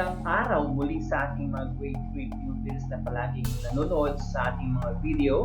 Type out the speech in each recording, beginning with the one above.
Magandang araw muli sa ating mga 3 pupils na palaging nanonood sa ating mga video.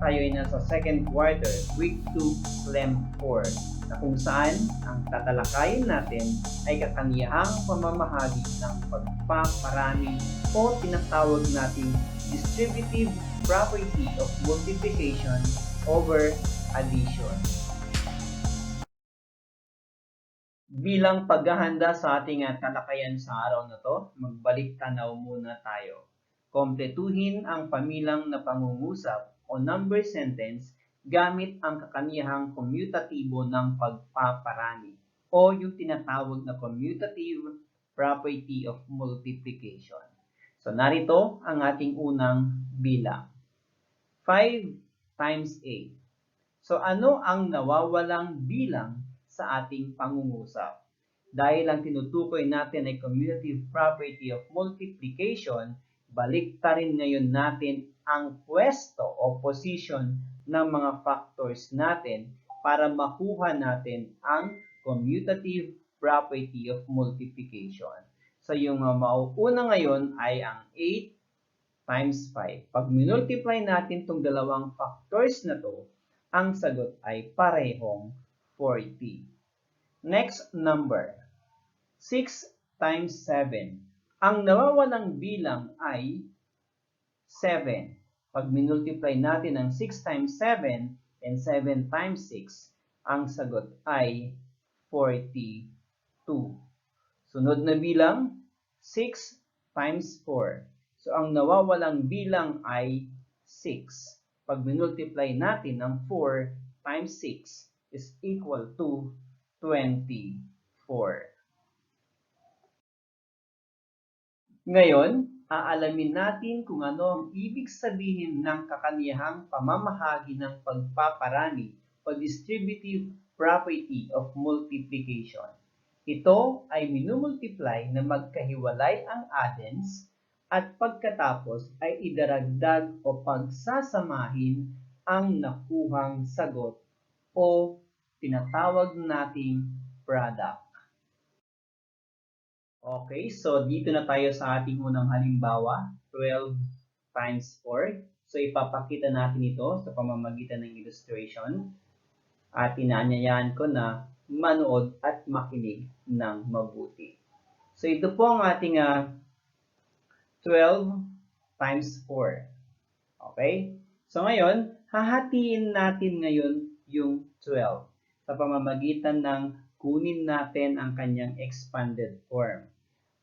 Tayo ay nasa second quarter, week 2, Clem 4, na kung saan ang tatalakayin natin ay kakanyahang pamamahagi ng pagpaparami o tinatawag nating distributive property of multiplication over addition. Bilang paghahanda sa ating ah, talakayan sa araw na to, magbalik tanaw muna tayo. Kompletuhin ang pamilang na pangungusap o number sentence gamit ang kakanyahang kommutatibo ng pagpaparami o yung tinatawag na commutative property of multiplication. So narito ang ating unang bilang. 5 times 8. So ano ang nawawalang bilang sa ating pangungusap? Dahil ang tinutukoy natin ay commutative property of multiplication, balik rin ngayon natin ang pwesto o position ng mga factors natin para makuha natin ang commutative property of multiplication. So yung mauuna ngayon ay ang 8 times 5. Pag minultiply natin itong dalawang factors na to, ang sagot ay parehong 40. Next number, 6 times 7. Ang nawawalang bilang ay 7. Pag minultiply natin ang 6 times 7 and 7 times 6, ang sagot ay 42. Sunod na bilang, 6 times 4. So, ang nawawalang bilang ay 6. Pag minultiply natin ang 4 times 6 is equal to 24. Ngayon, aalamin natin kung ano ang ibig sabihin ng kakanyahang pamamahagi ng pagpaparami o distributive property of multiplication. Ito ay minumultiply na magkahiwalay ang addends at pagkatapos ay idaragdag o pagsasamahin ang nakuhang sagot o tinatawag nating product. Okay, so dito na tayo sa ating unang halimbawa, 12 times 4. So ipapakita natin ito sa pamamagitan ng illustration at inaanyayahan ko na manood at makinig ng mabuti. So ito po ang ating uh, 12 times 4. Okay? So ngayon, hahatiin natin ngayon yung 12 sa pamamagitan ng kunin natin ang kanyang expanded form.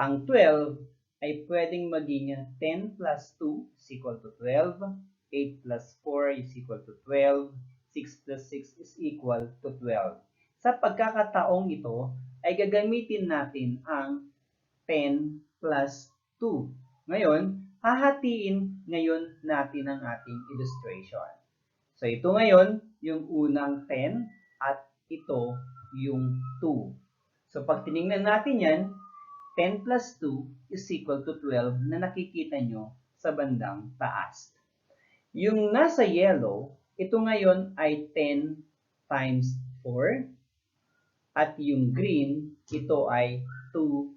Ang 12 ay pwedeng maging 10 plus 2 is equal to 12, 8 plus 4 is equal to 12, 6 plus 6 is equal to 12. Sa pagkakataong ito, ay gagamitin natin ang 10 plus 2. Ngayon, hahatiin ngayon natin ang ating illustration. So, ito ngayon, yung unang 10 at ito yung 2. So, pag tinignan natin yan, 10 plus 2 is equal to 12 na nakikita nyo sa bandang taas. Yung nasa yellow, ito ngayon ay 10 times 4 at yung green, ito ay 2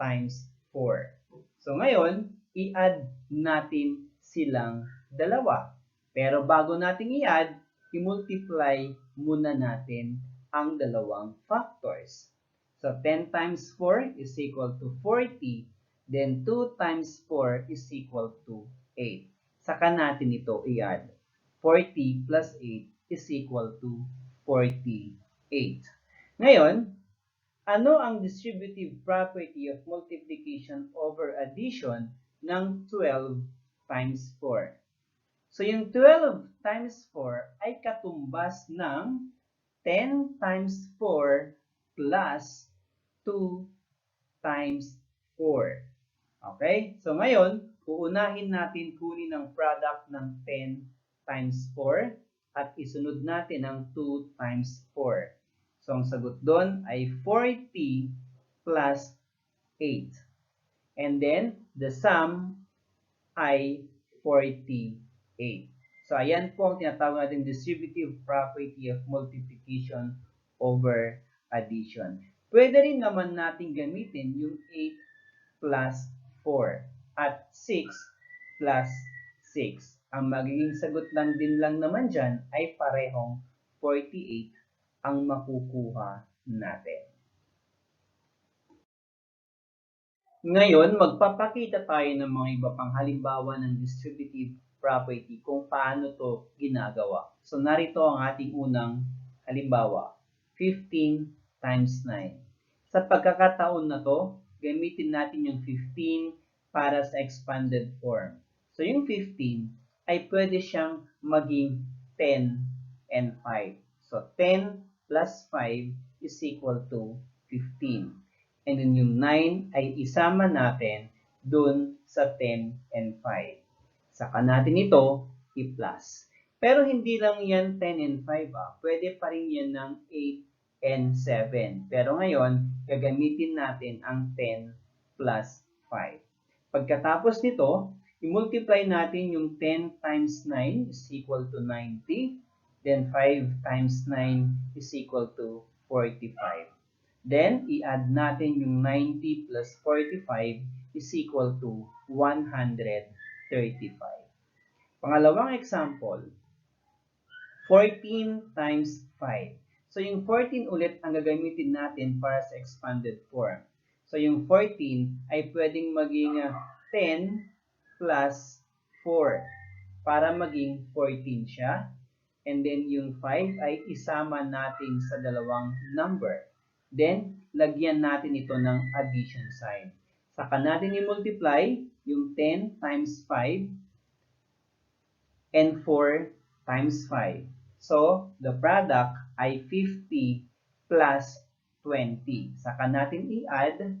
times 4. So ngayon, i-add natin silang dalawa. Pero bago natin i-add, i-multiply muna natin ang dalawang factors. So 10 times 4 is equal to 40. Then 2 times 4 is equal to 8. Saka natin ito i-add. 40 plus 8 is equal to 48. Ngayon, ano ang distributive property of multiplication over addition ng 12 times 4? So, yung 12 times 4 ay katumbas ng 10 times 4 plus 2 times 4. Okay? So, ngayon, uunahin natin kunin ang product ng 10 times 4 at isunod natin ang 2 times 4. So, ang sagot doon ay 40 plus 8. And then, the sum ay 48. So, ayan po ang tinatawag natin distributive property of multiplication over addition. Pwede rin naman natin gamitin yung 8 plus 4 at 6 plus 6. Ang magiging sagot lang din lang naman dyan ay parehong 48 ang makukuha natin. Ngayon, magpapakita tayo ng mga iba pang halimbawa ng distributive property kung paano to ginagawa. So, narito ang ating unang halimbawa, 15 times 9. Sa pagkakataon na to, gamitin natin yung 15 para sa expanded form. So, yung 15 ay pwede siyang maging 10 and 5. So, 10 plus 5 is equal to 15. And then yung 9 ay isama natin dun sa 10 and 5. Saka natin ito i-plus. Pero hindi lang yan 10 and 5 ah. Pwede pa rin yan ng 8 and 7. Pero ngayon, gagamitin natin ang 10 plus 5. Pagkatapos nito, i-multiply natin yung 10 times 9 is equal to 90. Then 5 times 9 is equal to 45. Then, i-add natin yung 90 plus 45 is equal to 135. Pangalawang example, 14 times 5. So, yung 14 ulit ang gagamitin natin para sa expanded form. So, yung 14 ay pwedeng maging 10 plus 4 para maging 14 siya. And then, yung 5 ay isama natin sa dalawang number. Then, lagyan natin ito ng addition sign. Saka natin i-multiply yung 10 times 5 and 4 times 5. So, the product ay 50 plus 20. Saka natin i-add,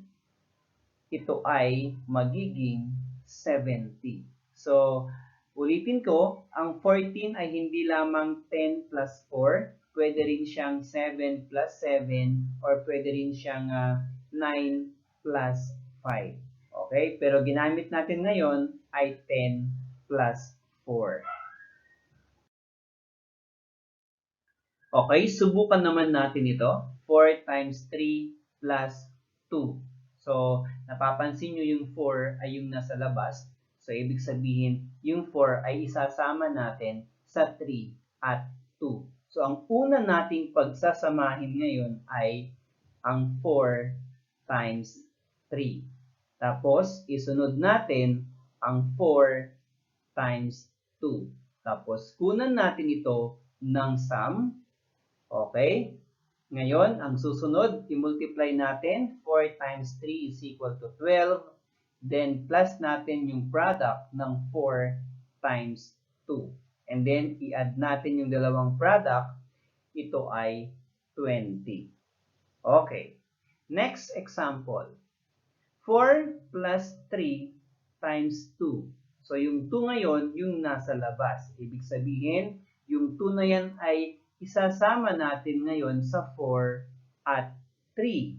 ito ay magiging 70. So, ulitin ko, ang 14 ay hindi lamang 10 plus 4, pwede rin siyang 7 plus 7 or pwede rin siyang uh, ah, 9 plus 5. Okay? Pero ginamit natin ngayon ay 10 plus 4. Okay, subukan naman natin ito. 4 times 3 plus 2. So, napapansin nyo yung 4 ay yung nasa labas. So, ibig sabihin, yung 4 ay isasama natin sa 3 at 2. So, ang una nating pagsasamahin ngayon ay ang 4 times 3. Tapos, isunod natin ang 4 times 2. Tapos, kunan natin ito ng sum. Okay? Ngayon, ang susunod, i-multiply natin. 4 times 3 is equal to 12. Then, plus natin yung product ng 4 times 2. And then, i-add natin yung dalawang product. Ito ay 20. Okay. Next example. 4 plus 3 times 2. So, yung 2 ngayon, yung nasa labas. Ibig sabihin, yung 2 na yan ay isasama natin ngayon sa 4 at 3.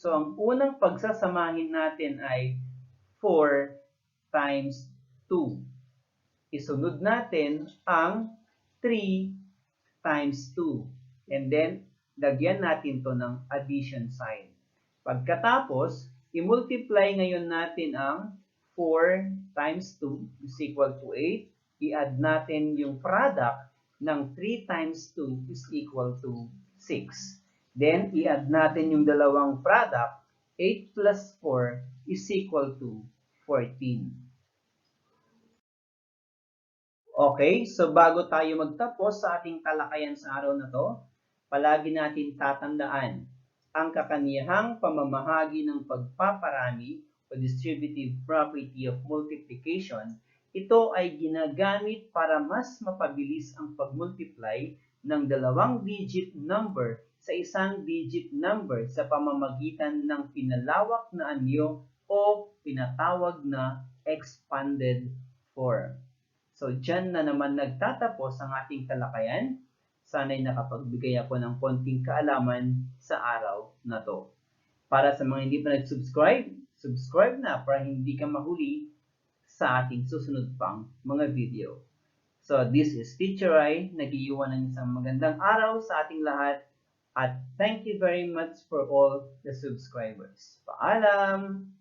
So, ang unang pagsasamahin natin ay 4 times 2 isunod natin ang 3 times 2. And then, lagyan natin to ng addition sign. Pagkatapos, i-multiply ngayon natin ang 4 times 2 is equal to 8. I-add natin yung product ng 3 times 2 is equal to 6. Then, i-add natin yung dalawang product. 8 plus 4 is equal to 14. Okay, so bago tayo magtapos sa ating talakayan sa araw na to, palagi natin tatandaan ang kakaniyahang pamamahagi ng pagpaparami o distributive property of multiplication, ito ay ginagamit para mas mapabilis ang pagmultiply ng dalawang digit number sa isang digit number sa pamamagitan ng pinalawak na anyo o pinatawag na expanded form. So, dyan na naman nagtatapos ang ating talakayan. Sana'y nakapagbigay ako ng konting kaalaman sa araw na to. Para sa mga hindi pa nag-subscribe, subscribe na para hindi ka mahuli sa ating susunod pang mga video. So, this is Teacher Rai, nag-iwan ng isang magandang araw sa ating lahat at thank you very much for all the subscribers. Paalam!